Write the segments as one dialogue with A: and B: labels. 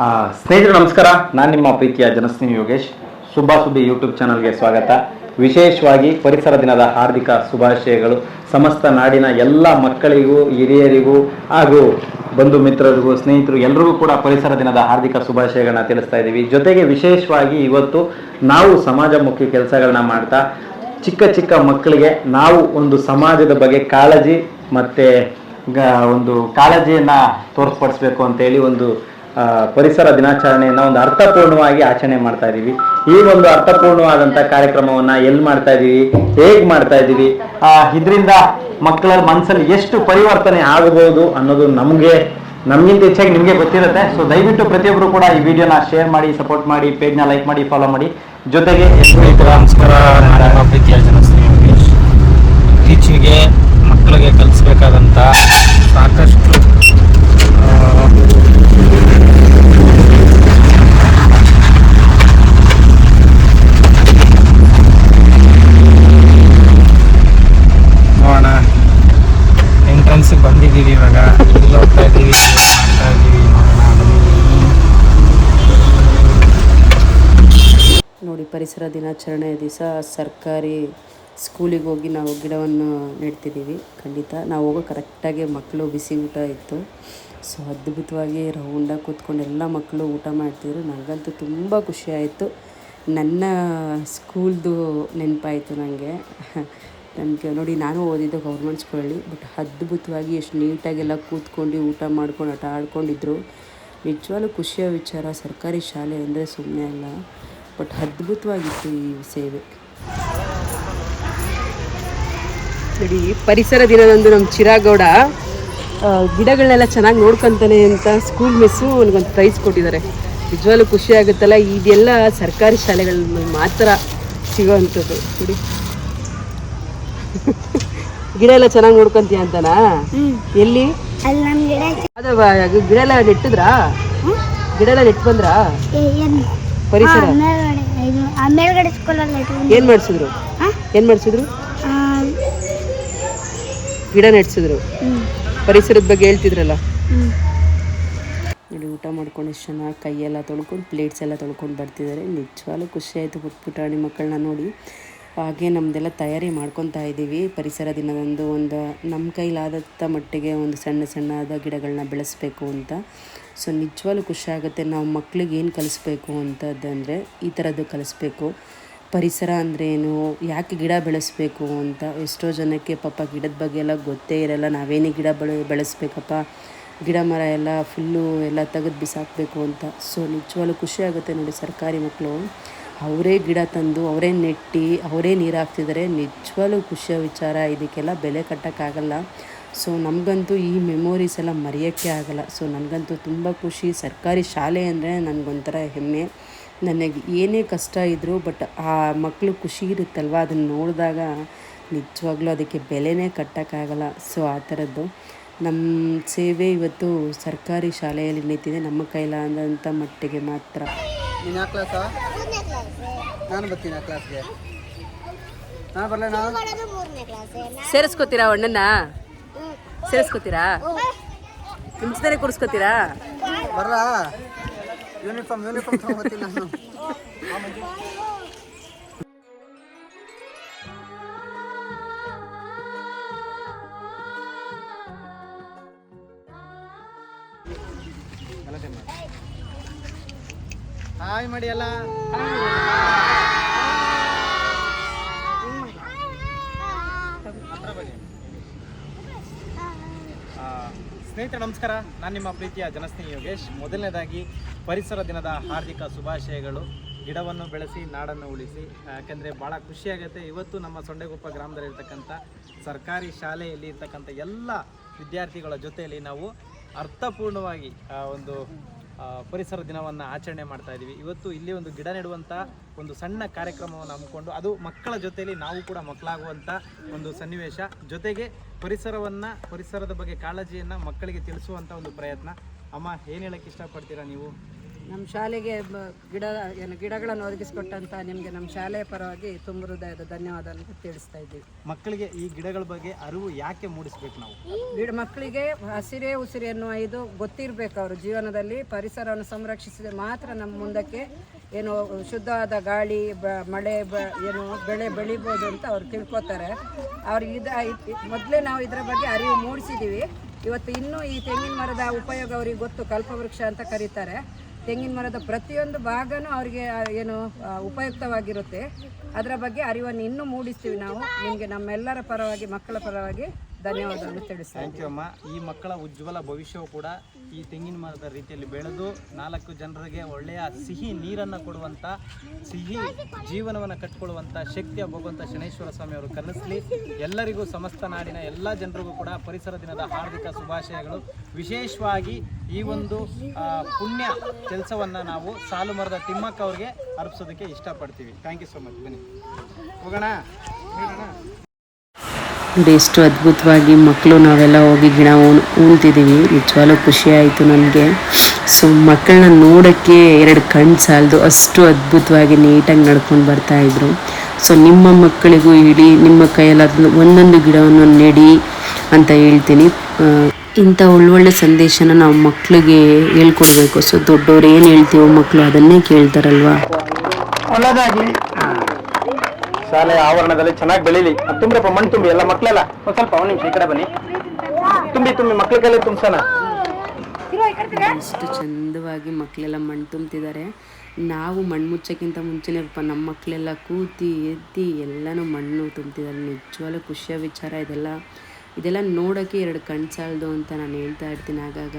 A: ಸ್ನೇಹಿತರೆ ನಮಸ್ಕಾರ. ನಾನು ನಿಮ್ಮ ಪ್ರೀತಿಯ ಜನಸ್ನೇಹಿ ಯೋಗೇಶ್. ಶುಭ ಸುದ್ದಿ ಯೂಟ್ಯೂಬ್ ಚಾನಲ್ಗೆ ಸ್ವಾಗತ. ವಿಶೇಷವಾಗಿ ಪರಿಸರ ದಿನದ ಹಾರ್ದಿಕ ಶುಭಾಶಯಗಳು. ಸಮಸ್ತ ನಾಡಿನ ಎಲ್ಲ ಮಕ್ಕಳಿಗೂ, ಹಿರಿಯರಿಗೂ ಹಾಗೂ ಬಂಧು ಮಿತ್ರರಿಗೂ, ಸ್ನೇಹಿತರು ಎಲ್ಲರಿಗೂ ಕೂಡ ಪರಿಸರ ದಿನದ ಹಾರ್ದಿಕ ಶುಭಾಶಯಗಳನ್ನ ತಿಳಿಸ್ತಾ ಇದ್ದೀವಿ. ಜೊತೆಗೆ ವಿಶೇಷವಾಗಿ ಇವತ್ತು ನಾವು ಸಮಾಜಮುಖಿ ಕೆಲಸಗಳನ್ನ ಮಾಡ್ತಾ, ಚಿಕ್ಕ ಚಿಕ್ಕ ಮಕ್ಕಳಿಗೆ ನಾವು ಒಂದು ಸಮಾಜದ ಬಗ್ಗೆ ಕಾಳಜಿ ಮತ್ತೆ ಒಂದು ಕಾಳಜಿಯನ್ನ ತೋರ್ಪಡಿಸ್ಬೇಕು ಅಂತೇಳಿ ಒಂದು ಪರಿಸರ ದಿನಾಚರಣೆಯನ್ನ ಒಂದು ಅರ್ಥಪೂರ್ಣವಾಗಿ ಆಚರಣೆ ಮಾಡ್ತಾ ಇದ್ದೀವಿ ಈ ಒಂದು ಅರ್ಥಪೂರ್ಣವಾದಂತ ಕಾರ್ಯಕ್ರಮವನ್ನ ಎಲ್ಲಿ ಮಾಡ್ತಾ ಇದ್ದೀವಿ ಹೇಗ್ ಮಾಡ್ತಾ ಇದೀವಿ? ಆ, ಇದರಿಂದ ಮಕ್ಕಳ ಮನಸ್ಸಲ್ಲಿ ಎಷ್ಟು ಪರಿವರ್ತನೆ ಆಗಬಹುದು ಅನ್ನೋದು ನಮ್ಗೆ, ನಮ್ಗಿಂತ ಹೆಚ್ಚಾಗಿ ನಿಮ್ಗೆ ಗೊತ್ತಿರುತ್ತೆ. ಸೊ ದಯವಿಟ್ಟು ಪ್ರತಿಯೊಬ್ಬರು ಕೂಡ ಈ ವಿಡಿಯೋನ ಶೇರ್ ಮಾಡಿ ಸಪೋರ್ಟ್ ಮಾಡಿ ಪೇಜ್ನ ಲೈಕ್ ಮಾಡಿ ಫಾಲೋ ಮಾಡಿ. ಜೊತೆಗೆ
B: ನಮಸ್ಕಾರ ಇತ್ತೀಚೆಗೆ ಮಕ್ಕಳಿಗೆ ಕಲಿಸ್ಬೇಕಾದಂಥ
C: ಪರಿಸರ ದಿನಾಚರಣೆ ದಿವಸ ಸರ್ಕಾರಿ ಸ್ಕೂಲಿಗೆ ಹೋಗಿ ನಾವು ಗಿಡವನ್ನು ನೆಡ್ತಿದ್ದೀವಿ. ಖಂಡಿತ ನಾವು ಹೋಗೋ ಕರೆಕ್ಟಾಗಿ ಮಕ್ಕಳು ಬಿಸಿ ಊಟ ಇತ್ತು. ಸೊ ಅದ್ಭುತವಾಗಿ ರೌಂಡಾಗಿ ಕೂತ್ಕೊಂಡು ಎಲ್ಲ ಮಕ್ಕಳು ಊಟ ಮಾಡ್ತಿದ್ರು. ನನಗಂತೂ ತುಂಬ ಖುಷಿ ಆಯಿತು. ನನ್ನ ಸ್ಕೂಲ್ದು ನೆನಪಾಯಿತು ನನಗೆ. ನನಗೆ ನೋಡಿ ನಾನು ಓದಿದ್ದು ಗೌರ್ಮೆಂಟ್ ಸ್ಕೂಲಲ್ಲಿ, ಬಟ್ ಅದ್ಭುತವಾಗಿ ಎಷ್ಟು ನೀಟಾಗೆಲ್ಲ ಕೂತ್ಕೊಂಡು ಊಟ ಮಾಡ್ಕೊಂಡು, ಆಟ ಆಡ್ಕೊಂಡಿದ್ರು. ನಿಜವಾಗ್ಲೂ ಖುಷಿಯ ವಿಚಾರ ಸರ್ಕಾರಿ ಶಾಲೆ ಅಂದರೆ ಸುಮ್ಮನೆ ಅಲ್ಲ. ಬಟ್ ಅದ್ಭುತವಾಗಿತ್ತು ಈ ಸೇವೆ. ನೋಡಿ ಪರಿಸರ ದಿನದಂದು ನಮ್ಮ ಚಿರಾಗೌಡ ಗಿಡಗಳನ್ನೆಲ್ಲ ಚೆನ್ನಾಗಿ ನೋಡ್ಕೊಂತಾನೆ ಅಂತ ಸ್ಕೂಲ್ ಮಿಸ್ಸು ನನಗೊಂದು ಪ್ರೈಸ್ ಕೊಟ್ಟಿದ್ದಾರೆ. ನಿಜವಾಗ್ಲೂ ಖುಷಿ ಆಗುತ್ತಲ್ಲ? ಇದೆಲ್ಲ ಸರ್ಕಾರಿ ಶಾಲೆಗಳಲ್ಲಿ ಮಾತ್ರ ಸಿಗೋವಂಥದ್ದು. ನೋಡಿ ಗಿಡ ಎಲ್ಲ ಚೆನ್ನಾಗಿ ನೋಡ್ಕೊಂತೀಯ ಅಂತಾನ? ಎಲ್ಲಿ?
D: ಅಲ್ಲಿ ನಮ್ಮ ಗಿಡ
C: ಎಲ್ಲ ನೆಟ್ಟಿದ್ರಾ? ಗಿಡ ಎಲ್ಲ ನೆಟ್ ಬಂದ್ರಾ? ಪರಿಸರ.
D: ಇದು ಆ ಮೇಲ್ಗಡೆ ಸ್ಕೂಲಲ್ಲಿ
C: ಏನ್ ಮಾಡಿಸಿದ್ರು? ಏನು ಮಾಡಿಸಿದ್ರು? ಗಿಡ ನೆಡ್ಸಿದ್ರು. ಪರಿಸರದ ಬಗ್ಗೆ ಹೇಳ್ತಿದ್ರಲ್ಲ? ನೋಡಿ ಊಟ ಮಾಡ್ಕೊಂಡು ಎಷ್ಟು ಚೆನ್ನಾಗಿ ಕೈಯೆಲ್ಲ ತೊಳ್ಕೊಂಡು ಪ್ಲೇಟ್ಸ್ ಎಲ್ಲ ತೊಳ್ಕೊಂಡು ಬರ್ತಿದ್ದಾರೆ. ನಿಜವಾಗ್ಲೂ ಖುಷಿ ಆಯಿತು ಪುಟ್ಟ ಪುಟಾಣಿ ಮಕ್ಕಳನ್ನ ನೋಡಿ. ಹಾಗೆ ನಮ್ಮದೆಲ್ಲ ತಯಾರಿ ಮಾಡ್ಕೊತಾ ಇದ್ದೀವಿ. ಪರಿಸರ ದಿನದಂದು ಒಂದು ನಮ್ಮ ಕೈಲಾದಂಥ ಮಟ್ಟಿಗೆ ಒಂದು ಸಣ್ಣ ಸಣ್ಣದ ಗಿಡಗಳನ್ನ ಬೆಳೆಸಬೇಕು ಅಂತ. ಸೊ ನಿಜವಾಗ್ಲೂ ಖುಷಿಯಾಗುತ್ತೆ ನಾವು ಮಕ್ಳಿಗೆ ಏನು ಕಲಿಸ್ಬೇಕು ಅಂತದ್ದಂದರೆ ಈ ಥರದ್ದು ಕಲಿಸ್ಬೇಕು. ಪರಿಸರ ಅಂದ್ರೆ ಏನು, ಯಾಕೆ ಗಿಡ ಬೆಳೆಸಬೇಕು ಅಂತ. ಎಷ್ಟೋ ಜನಕ್ಕೆ ಪಾಪ ಗಿಡದ ಬಗ್ಗೆ ಎಲ್ಲ ಗೊತ್ತೇ ಇರಲ್ಲ. ನಾವೇನೇ ಗಿಡ ಬೆಳೆ, ಬೆಳೆಸ್ಬೇಕಪ್ಪ. ಗಿಡ ಮರ ಎಲ್ಲ ಫುಲ್ಲು ಎಲ್ಲ ತೆಗೆದು ಬಿಸಾಕಬೇಕು ಅಂತ. ಸೊ ನಿಜವಾಗ್ಲೂ ಖುಷಿ ಆಗುತ್ತೆ ನೋಡಿ ಸರ್ಕಾರಿ ಮಕ್ಕಳು ಅವರೇ ಗಿಡ ತಂದು, ಅವರೇ ನೆಟ್ಟಿ, ಅವರೇ ನೀರು ಹಾಕ್ತಿದ್ದಾರೆ ನಿಜವಾಗ್ಲೂ ಖುಷಿಯ ವಿಚಾರ. ಇದಕ್ಕೆಲ್ಲ ಬೆಲೆ ಕಟ್ಟೋಕ್ಕಾಗಲ್ಲ. ಸೊ ನಮಗಂತೂ ಈ ಮೆಮೊರೀಸ್ ಎಲ್ಲ ಮರೆಯೋಕ್ಕೆ ಆಗಲ್ಲ. ಸೊ ನನಗಂತೂ ತುಂಬ ಖುಷಿ. ಸರ್ಕಾರಿ ಶಾಲೆ ಅಂದರೆ ನನಗೊಂಥರ ಹೆಮ್ಮೆ. ನನಗೆ ಏನೇ ಕಷ್ಟ ಇದ್ದರೂ ಬಟ್ ಆ ಮಕ್ಕಳು ಖುಷಿ ಇರುತ್ತಲ್ವ? ಅದನ್ನು ನೋಡಿದಾಗ ನಿಜವಾಗ್ಲೂ ಅದಕ್ಕೆ ಬೆಲೆನೇ ಕಟ್ಟೋಕ್ಕಾಗಲ್ಲ. ಸೊ ಆ ಥರದ್ದು. ನಮ್ಮ ಸೇವೆ ಇವತ್ತು ಸರ್ಕಾರಿ ಶಾಲೆಯಲ್ಲಿ ನಿಂತಿದೆ ನಮ್ಮ ಕೈಲಾದಂಥ ಮಟ್ಟಿಗೆ ಮಾತ್ರ.
E: ನೀನು ಕ್ಲಾಸಾ ನಾನು ಬರ್ತೀನಿ ಆ ಕ್ಲಾಸ್ಗೆ ನಾನು ಬರಲೇ ನಾನು?
C: ಸೇರಿಸ್ಕೋತೀರಾ ಅಣ್ಣನ ಸೇರಿಸ್ಕೋತೀರಾ? ಕೂರಿಸ್ಕೋತೀರಾ?
E: ಬರ್ರಾ ಯೂನಿಫಾರ್ಮ್ ಯೂನಿಫಾರ್ಮ್ ನಾನು. ಮಾಡಿ ಅಲ್ಲ
B: ಸ್ನೇಹಿತರೆ, ನಮಸ್ಕಾರ. ನಾನು ನಿಮ್ಮ ಪ್ರೀತಿಯ ಜನಸ್ನೇಹಿ ಯೋಗೇಶ್. ಮೊದಲನೇದಾಗಿ, ಪರಿಸರ ದಿನದ ಹಾರ್ದಿಕ ಶುಭಾಶಯಗಳು. ಗಿಡವನ್ನು ಬೆಳೆಸಿ, ನಾಡನ್ನು ಉಳಿಸಿ. ಯಾಕೆಂದರೆ ಭಾಳ ಖುಷಿಯಾಗುತ್ತೆ ಇವತ್ತು ನಮ್ಮ ಸೊಂಡೆಗುಪ್ಪ ಗ್ರಾಮದಲ್ಲಿರ್ತಕ್ಕಂಥ ಸರ್ಕಾರಿ ಶಾಲೆಯಲ್ಲಿ ಇರ್ತಕ್ಕಂಥ ಎಲ್ಲ ವಿದ್ಯಾರ್ಥಿಗಳ ಜೊತೆಯಲ್ಲಿ ನಾವು ಅರ್ಥಪೂರ್ಣವಾಗಿ ಒಂದು ಪರಿಸರ ದಿನವನ್ನು ಆಚರಣೆ ಮಾಡ್ತಾ ಇದ್ದೀವಿ ಇವತ್ತು ಇಲ್ಲಿ ಒಂದು ಗಿಡ ನೆಡುವಂಥ ಒಂದು ಸಣ್ಣ ಕಾರ್ಯಕ್ರಮವನ್ನು ಹಮ್ಮಿಕೊಂಡು ಅದು ಮಕ್ಕಳ ಜೊತೆಯಲ್ಲಿ ನಾವು ಕೂಡ ಮಕ್ಕಳಾಗುವಂಥ ಒಂದು ಸನ್ನಿವೇಶ. ಜೊತೆಗೆ ಪರಿಸರವನ್ನು, ಪರಿಸರದ ಬಗ್ಗೆ ಕಾಳಜಿಯನ್ನು ಮಕ್ಕಳಿಗೆ ತಿಳಿಸುವಂಥ ಒಂದು ಪ್ರಯತ್ನ. ಅಮ್ಮ, ಏನು ಹೇಳಕ್ಕೆ ಇಷ್ಟಪಡ್ತೀರಾ ನೀವು?
F: ನಮ್ಮ ಶಾಲೆಗೆ ಗಿಡ ಏನು ಗಿಡಗಳನ್ನು ಒದಗಿಸಿಕೊಟ್ಟಂತ ನಿಮಗೆ ನಮ್ಮ ಶಾಲೆಯ ಪರವಾಗಿ ತುಂಬ ಹೃದಯದ ಧನ್ಯವಾದವನ್ನು ತಿಳಿಸ್ತಾ ಇದ್ದೀವಿ.
B: ಮಕ್ಕಳಿಗೆ ಈ ಗಿಡಗಳ ಬಗ್ಗೆ ಅರಿವು ಯಾಕೆ ಮೂಡಿಸ್ಬೇಕು ನಾವು?
F: ಗಿಡ ಮಕ್ಕಳಿಗೆ ಹಸಿರೇ ಉಸಿರಿ ಎನ್ನುವ ಇದು ಗೊತ್ತಿರಬೇಕು ಅವರು ಜೀವನದಲ್ಲಿ. ಪರಿಸರವನ್ನು ಸಂರಕ್ಷಿಸಿದ್ರೆ ಮಾತ್ರ ನಮ್ಮ ಮುಂದಕ್ಕೆ ಏನು ಶುದ್ಧವಾದ ಗಾಳಿ ಬ ಮಳೆ ಬ ಏನು ಬೆಳೆ ಬೆಳಿಬೋದು ಅಂತ ಅವ್ರು ತಿಳ್ಕೊತಾರೆ. ಅವ್ರಿಗೆ ಇದು ಮೊದಲೇ ನಾವು ಇದರ ಬಗ್ಗೆ ಅರಿವು ಮೂಡಿಸಿದ್ದೀವಿ. ಇವತ್ತು ಇನ್ನೂ ಈ ತೆಂಗಿನ ಮರದ ಉಪಯೋಗ ಅವ್ರಿಗೆ ಗೊತ್ತು ಕಲ್ಪವೃಕ್ಷ ಅಂತ ಕರೀತಾರೆ. ತೆಂಗಿನ ಮರದ ಪ್ರತಿಯೊಂದು ಭಾಗನೂ ಅವರಿಗೆ ಏನು ಉಪಯುಕ್ತವಾಗಿರುತ್ತೆ. ಅದರ ಬಗ್ಗೆ ಅರಿವನ್ನು ಇನ್ನೂ ಮೂಡಿಸ್ತೀವಿ ನಾವು, ನಿಮಗೆ ನಮ್ಮೆಲ್ಲರ ಪರವಾಗಿ, ಮಕ್ಕಳ ಪರವಾಗಿ. ಧನ್ಯವಾದವನ್ನು ತಿಳಿಸ್ತಾ
B: ಥ್ಯಾಂಕ್ ಯು ಅಮ್ಮ. ಈ ಮಕ್ಕಳ ಉಜ್ವಲ ಭವಿಷ್ಯವು ಕೂಡ ಈ ತೆಂಗಿನ ಮರದ ರೀತಿಯಲ್ಲಿ ಬೆಳೆದು ನಾಲ್ಕು ಜನರಿಗೆ ಒಳ್ಳೆಯ ಸಿಹಿ ನೀರನ್ನು ಕೊಡುವಂಥ ಸಿಹಿ ಜೀವನವನ್ನು ಕಟ್ಟಿಕೊಳ್ಳುವಂಥ ಶಕ್ತಿಯ ಭಗವಂತ ಶನೇಶ್ವರ ಸ್ವಾಮಿ ಅವರು ಕರುಣಿಸಲಿ ಎಲ್ಲರಿಗೂ ಸಮಸ್ತ ನಾಡಿನ ಎಲ್ಲ ಜನರಿಗೂ ಕೂಡ ಪರಿಸರ ದಿನದ ಹಾರ್ದಿಕ ಶುಭಾಶಯಗಳು. ವಿಶೇಷವಾಗಿ ಈ ಒಂದು ಪುಣ್ಯ ಕೆಲಸವನ್ನು ನಾವು ಸಾಲು ಮರದ ತಿಮ್ಮಕ್ಕ ಅವರಿಗೆ ಅರ್ಪಿಸೋದಕ್ಕೆ ಇಷ್ಟಪಡ್ತೀವಿ. ಥ್ಯಾಂಕ್ ಯು ಸೊ ಮಚ್ ಬನ್ನಿ. ಹೋಗೋಣ?
C: ನೋಡಿ, ಎಷ್ಟು ಅದ್ಭುತವಾಗಿ ಮಕ್ಕಳು ನಾವೆಲ್ಲ ಹೋಗಿ ಗಿಡ ಉಣ್ ಉಣ್ತಿದ್ದೀವಿ ನಿಜವಾಗ್ಲೂ ಖುಷಿ ಆಯಿತು ನನಗೆ. ಸೊ ಮಕ್ಕಳನ್ನ ನೋಡೋಕ್ಕೆ ಎರಡು ಕಣ್ಣು ಸಾಲದು. ಅಷ್ಟು ಅದ್ಭುತವಾಗಿ ನೀಟಾಗಿ ನಡ್ಕೊಂಡು ಬರ್ತಾಯಿದ್ರು ಸೊ ನಿಮ್ಮ ಮಕ್ಕಳಿಗೂ ಇಡೀ ನಿಮ್ಮ ಕೈಯಲ್ಲಾದ ಒಂದೊಂದು ಗಿಡವನ್ನು ನೆಡಿ ಅಂತ ಹೇಳ್ತೀನಿ. ಇಂಥ ಒಳ್ಳೊಳ್ಳೆ ಸಂದೇಶನ ನಾವು ಮಕ್ಕಳಿಗೆ ಹೇಳ್ಕೊಡ್ಬೇಕು. ಸೊ ದೊಡ್ಡವ್ರು ಏನು ಹೇಳ್ತೀವೋ ಮಕ್ಕಳು ಅದನ್ನೇ ಕೇಳ್ತಾರಲ್ವಾ?
A: ಶಾಲೆಯ ಆವರಣದಲ್ಲಿ ಚೆನ್ನಾಗಿ ಬೆಳೀಲಿ. ಅದ್ ತುಂಬ್ರಪ್ಪ ಮಣ್ಣು ತುಂಬಿ ಎಲ್ಲ ಮಕ್ಕಳೆಲ್ಲ ಒಂದ್ ಸ್ವಲ್ಪ ಒಂದ್ ನಿಮಿಷ ಈ ಕಡೆ ಬನ್ನಿ. ತುಂಬಿ ತುಂಬಿ ಮಕ್ಳ ಕೈಲಿ ತುಂಬಿಸೋಣ.
C: ಎಷ್ಟು ಚಂದವಾಗಿ ಮಕ್ಕಳೆಲ್ಲ ಮಣ್ಣು ತುಂಬ್ತಿದ್ದಾರೆ. ನಾವು ಮಣ್ಣು ಮುಚ್ಚೋಕ್ಕಿಂತ ಮುಂಚೆನೇ ಪಾಪ ನಮ್ಮ ಮಕ್ಕಳೆಲ್ಲ ಕೂತಿ ಎದ್ದಿ ಎಲ್ಲನೂ ಮಣ್ಣು ತುಂಬ್ತಿದ್ದಾರೆ. ನಿಜವಾಗ್ಲೂ ಖುಷಿಯ ವಿಚಾರ ಇದೆಲ್ಲ. ಇದೆಲ್ಲ ನೋಡೋಕ್ಕೆ ಎರಡು ಕಣ್ಣು ಸಾಲದು ಅಂತ ನಾನು ಹೇಳ್ತಾ ಇರ್ತೀನಿ ಆಗಾಗ.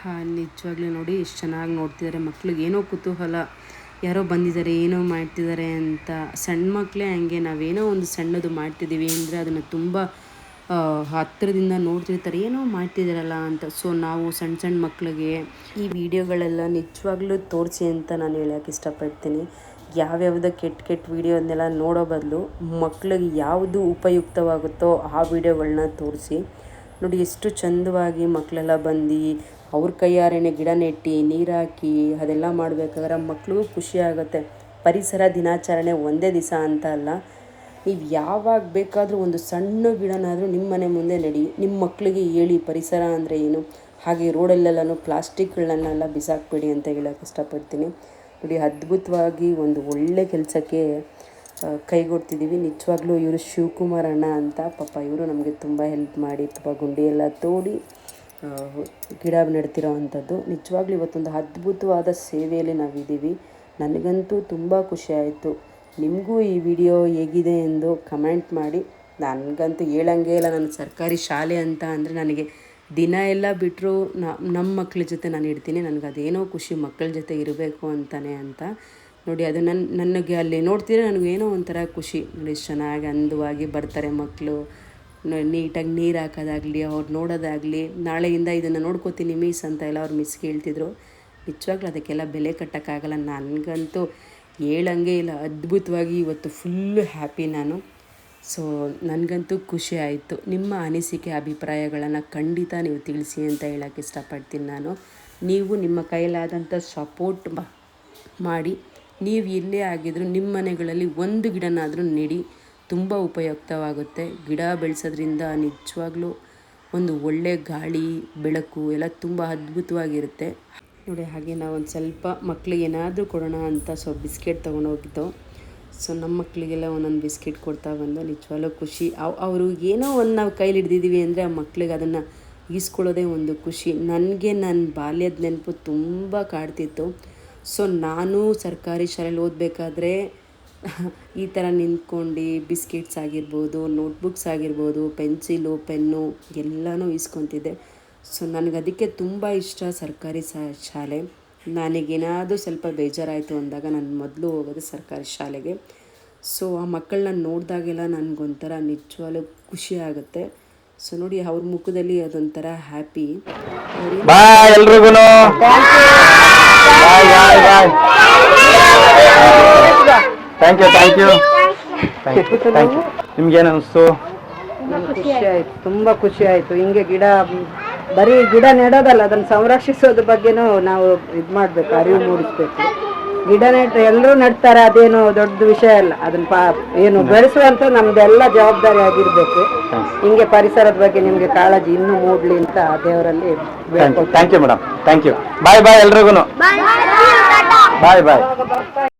C: ಹಾಂ ನಿಜವಾಗ್ಲೂ ನೋಡಿ ಎಷ್ಟು ಚೆನ್ನಾಗಿ ನೋಡ್ತಿದ್ದಾರೆ ಮಕ್ಳಿಗೆ ಏನೋ ಕುತೂಹಲ. ಯಾರೋ ಬಂದಿದ್ದಾರೆ, ಏನೋ ಮಾಡ್ತಿದ್ದಾರೆ ಅಂತ ಸಣ್ಣ ಮಕ್ಕಳೇ ಹಂಗೆ ನಾವೇನೋ ಒಂದು ಸಣ್ಣದು ಮಾಡ್ತಿದ್ದೀವಿ ಅಂದರೆ ಅದನ್ನು ತುಂಬ ಹತ್ತಿರದಿಂದ ನೋಡ್ತಿರ್ತಾರೆ, ಏನೋ ಮಾಡ್ತಿದ್ದಾರಲ್ಲ ಅಂತ. ಸೊ ನಾವು ಸಣ್ಣ ಸಣ್ಣ ಮಕ್ಕಳಿಗೆ ಈ ವಿಡಿಯೋಗಳೆಲ್ಲ ನಿಜವಾಗ್ಲೂ ತೋರಿಸಿ ಅಂತ ನಾನು ಹೇಳೋಕೆ ಇಷ್ಟಪಡ್ತೀನಿ. ಯಾವ್ಯಾವ್ದು ಕೆಟ್ಟ ಕೆಟ್ಟ ವಿಡಿಯೋನೆಲ್ಲ ನೋಡೋ ಬದಲು ಮಕ್ಕಳಿಗೆ ಯಾವುದು ಉಪಯುಕ್ತವಾಗುತ್ತೋ ಆ ವಿಡಿಯೋಗಳನ್ನ ತೋರಿಸಿ. ನೋಡಿ, ಎಷ್ಟು ಚಂದವಾಗಿ ಮಕ್ಕಳೆಲ್ಲ ಬಂದು ಅವ್ರ ಕೈಯಾರೇನೆ ಗಿಡ ನೆಟ್ಟು, ನೀರಾಕಿ, ಅದೆಲ್ಲ ಮಾಡಬೇಕಾದ್ರೆ ಮಕ್ಕಳಿಗೂ ಖುಷಿ ಆಗುತ್ತೆ. ಪರಿಸರ ದಿನಾಚರಣೆ ಒಂದೇ ದಿವಸ ಅಂತ ಅಲ್ಲ. ನೀವು ಯಾವಾಗ ಬೇಕಾದರೂ ಒಂದು ಸಣ್ಣ ಗಿಡನಾದರೂ ನಿಮ್ಮ ಮನೆ ಮುಂದೆ ನಡಿ. ನಿಮ್ಮ ಮಕ್ಕಳಿಗೆ ಹೇಳಿ ಪರಿಸರ ಅಂದರೆ ಏನು? ಹಾಗೆ ರೋಡಲ್ಲೆಲ್ಲನೂ ಪ್ಲಾಸ್ಟಿಕ್ಗಳನ್ನೆಲ್ಲ ಬಿಸಾಕ್ಬೇಡಿ ಅಂತ ಹೇಳೋಕೆ ಇಷ್ಟಪಡ್ತೀನಿ. ನೋಡಿ, ಅದ್ಭುತವಾಗಿ ಒಂದು ಒಳ್ಳೆ ಕೆಲಸಕ್ಕೆ ಕೈಗೊಡ್ತಿದ್ದೀವಿ. ನಿಜವಾಗ್ಲೂ ಇವರು ಶಿವಕುಮಾರ್ ಅಣ್ಣ ಅಂತ. ಪಾಪ ಇವರು ನಮಗೆ ತುಂಬ ಹೆಲ್ಪ್ ಮಾಡಿ ಪಾಪ ಗುಂಡಿಯೆಲ್ಲ ತೋಡಿ ಗಿಡ ನೆಡ್ತಿರೋ ಅಂಥದ್ದು. ನಿಜವಾಗ್ಲೂ ಇವತ್ತೊಂದು ಅದ್ಭುತವಾದ ಸೇವೆಯಲ್ಲಿ ನಾವಿದ್ದೀವಿ. ನನಗಂತೂ ತುಂಬ ಖುಷಿ ಆಯಿತು. ನಿಮಗೂ ಈ ವಿಡಿಯೋ ಹೇಗಿದೆ ಎಂದು ಕಮೆಂಟ್ ಮಾಡಿ. ನನಗಂತೂ ಹೇಳಂಗೇ ಇಲ್ಲ. ನನ್ನ ಸರ್ಕಾರಿ ಶಾಲೆ ಅಂತ ಅಂದರೆ ನನಗೆ ದಿನ ಎಲ್ಲ ಬಿಟ್ಟರು ನಮ್ಮ ಮಕ್ಕಳ ಜೊತೆ ನಾನು ಇಡ್ತೀನಿ ನನಗೆ ಅದೇನೋ ಖುಷಿ ಮಕ್ಕಳ ಜೊತೆ ಇರಬೇಕು ಅಂತಾನೆ ಅಂತ. ನೋಡಿ, ಅದು ನನ್ನ ನನಗೆ ಅಲ್ಲಿ ನೋಡ್ತಿದ್ರೆ ನನಗೇನೋ ಒಂಥರ ಖುಷಿ. ನೋಡಿ, ಚೆನ್ನಾಗಿ ಅಂದವಾಗಿ ಬರ್ತಾರೆ ಮಕ್ಕಳು ನೀಟಾಗಿ ನೀರು ಹಾಕೋದಾಗಲಿ, ಅವ್ರು ನೋಡೋದಾಗಲಿ. ನಾಳೆಯಿಂದ ಇದನ್ನು ನೋಡ್ಕೋತೀನಿ ಮಿಸ್ ಅಂತ ಎಲ್ಲ ಅವ್ರು ಮಿಸ್ ಕೇಳ್ತಿದ್ರು. ನಿಜವಾಗ್ಲೂ ಅದಕ್ಕೆಲ್ಲ ಬೆಲೆ ಕಟ್ಟೋಕ್ಕಾಗಲ್ಲ. ನನಗಂತೂ ಹೇಳಂಗೆ ಇಲ್ಲ. ಅದ್ಭುತವಾಗಿ ಇವತ್ತು ಫುಲ್ಲು ಹ್ಯಾಪಿ ನಾನು. ಸೊ ನನಗಂತೂ ಖುಷಿ ಆಯಿತು. ನಿಮ್ಮ ಅನಿಸಿಕೆ, ಅಭಿಪ್ರಾಯಗಳನ್ನು ಖಂಡಿತ ನೀವು ತಿಳಿಸಿ ಅಂತ ಹೇಳೋಕ್ಕೆ ಇಷ್ಟಪಡ್ತೀನಿ ನಾನು. ನೀವು ನಿಮ್ಮ ಕೈಲಾದಂಥ ಸಪೋರ್ಟ್ ಮಾಡಿ, ನೀವು ಎಲ್ಲೇ ಆಗಿದ್ದರೂ ನಿಮ್ಮ ಮನೆಗಳಲ್ಲಿ ಒಂದು ಗಿಡನಾದರೂ ನೆಡಿ. ತುಂಬ ಉಪಯುಕ್ತವಾಗುತ್ತೆ. ಗಿಡ ಬೆಳೆಸೋದ್ರಿಂದ ನಿಜವಾಗ್ಲೂ ಒಂದು ಒಳ್ಳೆ ಗಾಳಿ, ಬೆಳಕು ಎಲ್ಲ ತುಂಬ ಅದ್ಭುತವಾಗಿರುತ್ತೆ. ನೋಡಿ, ಹಾಗೆ ನಾವು ಸ್ವಲ್ಪ ಮಕ್ಕಳಿಗೆ ಏನಾದರೂ ಕೊಡೋಣ ಅಂತ ಸೊ, ಬಿಸ್ಕೆಟ್ ತೊಗೊಂಡೋಗಿದ್ದು ಸೊ, ನಮ್ಮ ಮಕ್ಕಳಿಗೆಲ್ಲ ಒಂದೊಂದು ಬಿಸ್ಕೆಟ್ ಕೊಡ್ತಾ ಬಂದು ನಿಜವಾಗ್ಲೂ ಖುಷಿ. ಅವ್ ಅವರು ಏನೋ ಒಂದು ನಾವು ಕೈಲಿ ಹಿಡ್ದಿದ್ದೀವಿ ಅಂದರೆ ಆ ಮಕ್ಕಳಿಗೆ ಅದನ್ನು ಈಸ್ಕೊಳ್ಳೋದೇ ಒಂದು ಖುಷಿ. ನನಗೆ ನನ್ನ ಬಾಲ್ಯದ ನೆನಪು ತುಂಬ ಕಾಡ್ತಿತ್ತು. ಸೊ, ನಾನು ಸರ್ಕಾರಿ ಶಾಲೆಯಲ್ಲಿ ಓದಬೇಕಾದ್ರೆ ಈ ಥರ ನಿಂತ್ಕೊಂಡು ಬಿಸ್ಕೆಟ್ಸ್ ಆಗಿರ್ಬೋದು ನೋಟ್ಬುಕ್ಸ್ ಆಗಿರ್ಬೋದು ಪೆನ್ಸಿಲು ಪೆನ್ನು ಎಲ್ಲನೂ ಇಸ್ಕೊತಿದ್ದೆ ಸೊ ನನಗೆ ಅದಕ್ಕೆ ತುಂಬ ಇಷ್ಟ ಸರ್ಕಾರಿ ಸಾ ಶಾಲೆ. ನನಗೇನಾದರೂ ಸ್ವಲ್ಪ ಬೇಜಾರಾಯಿತು ಅಂದಾಗ ನಾನು ಮೊದಲು ಹೋಗೋದು ಸರ್ಕಾರಿ ಶಾಲೆಗೆ. ಸೊ ಆ ಮಕ್ಕಳನ್ನ ನೋಡಿದಾಗೆಲ್ಲ ನನಗೊಂಥರ ನಿಜವಾಗ್ಲೂ ಖುಷಿ ಆಗುತ್ತೆ. ಸೊ ನೋಡಿ ಅವ್ರ ಮುಖದಲ್ಲಿ ಅದೊಂಥರ ಹ್ಯಾಪಿ
A: ಬಾಯ್ ಎಲ್ರಿಗೂ bye bye thank you thank you thank you ನಿಮ್ಗೇನು ಅನಿಸ್ತು?
F: ಖುಷಿ ಆಯ್ತು ತುಂಬಾ ಖುಷಿ ಆಯ್ತು. ಹಿಂಗೆ ಗಿಡ ಬರೀ ಗಿಡ ನೆಡೋದಲ್ಲ ಅದನ್ನು ಸಂರಕ್ಷಿಸೋದ್ರ ಬಗ್ಗೆನೂ ನಾವು ಇದು ಮಾಡಬೇಕು ಅರಿವು ಮೂಡಿಸ್ಬೇಕು. ಗಿಡ ನೆಟ್ಟು ಎಲ್ಲರೂ ನೆಡ್ತಾರೆ ಅದೇನು ದೊಡ್ಡ ವಿಷಯ ಅಲ್ಲ. ಅದನ್ನ ಪಾ ಏನು ಬೆಳೆಸುವಂತ ನಮ್ದೆಲ್ಲ ಜವಾಬ್ದಾರಿ ಆಗಿರ್ಬೇಕು. ಹಿಂಗೆ ಪರಿಸರದ ಬಗ್ಗೆ ನಿಮ್ಗೆ ಕಾಳಜಿ ಇನ್ನೂ ಮೂಡ್ಲಿ ಅಂತ ದೇವರಲ್ಲಿ.
A: Thank you madam thank you bye bye ಎಲ್ರಿಗೂ ಬಾಯ್ ಬಾಯ್